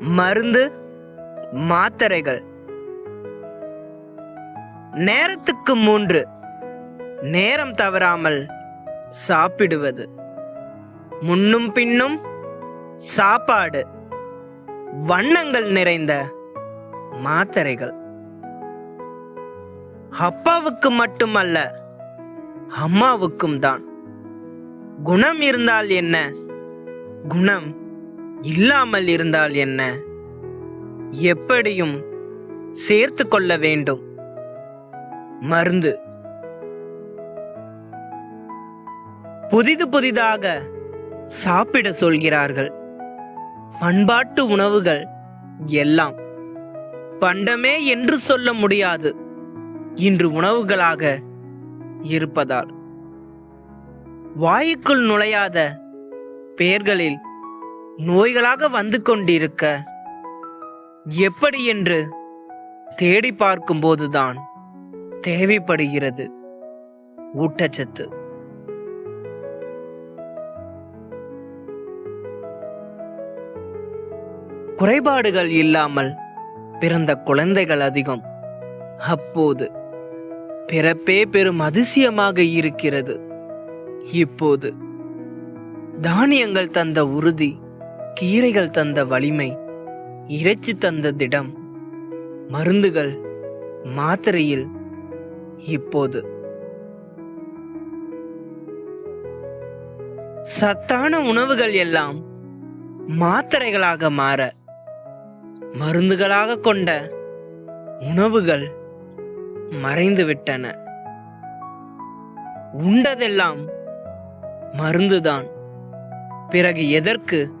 மருந்து மாத்திரைகள். நேரத்துக்கு மூன்று. நேரம் தவறாமல் சாப்பிடுவது. முன்னும் பின்னும் சாப்பாடு. வண்ணங்கள் நிறைந்த மாத்திரைகள். அப்பாவுக்கு மட்டுமல்ல அம்மாவுக்கும் தான். குணம் இருந்தால் என்ன? குணம் இல்லாமல் இருந்தால் என்ன? எப்படியும் சேர்த்து கொள்ள வேண்டும். மருந்து. புதிது புதிதாக சாப்பிட சொல்கிறார்கள். பண்பாட்டு உணவுகள் எல்லாம். பண்டமே என்று சொல்ல முடியாது. இன்று உணவுகளாக இருப்பதால். வாயுக்குள் நுழையாத பெயர்களில் நோய்களாக வந்து கொண்டிருக்க. எப்படி என்று தேடி பார்க்கும்போதுதான் தேவைப்படுகிறது. ஊட்டச்சத்து. குறைபாடுகள் இல்லாமல் பிறந்த குழந்தைகள் அதிகம். அப்போது பிறப்பே பெரும் அதிசயமாக இருக்கிறது. இப்போது தானியங்கள் தந்த உறுதி கீரைகள் தந்த வலிமை இறைச்சி தந்த திடம் மருந்துகள் மாத்திரையில் இப்போது. சத்தான உணவுகள் எல்லாம் மாத்திரைகளாக மாற மருந்துகளாக கொண்ட உணவுகள் மறைந்துவிட்டன. உண்டதெல்லாம் மருந்துதான். பிறகு எதற்கு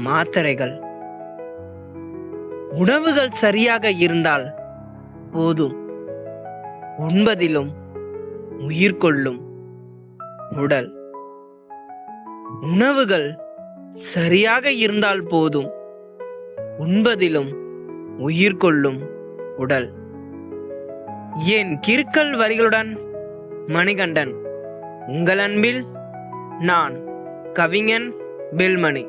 மாத்திரைகள். உணவுகள் சரியாக இருந்தால் போதும். உண்பதிலும் உயிர் கொள்ளும் உடல். உணவுகள் சரியாக இருந்தால் போதும். உண்பதிலும் உயிர் கொள்ளும் உடல். என் கிறுக்கல் வரிகளுடன்? மணிகண்டன் உங்கள் அன்பில் நான் கவிஞன் பெல்மணி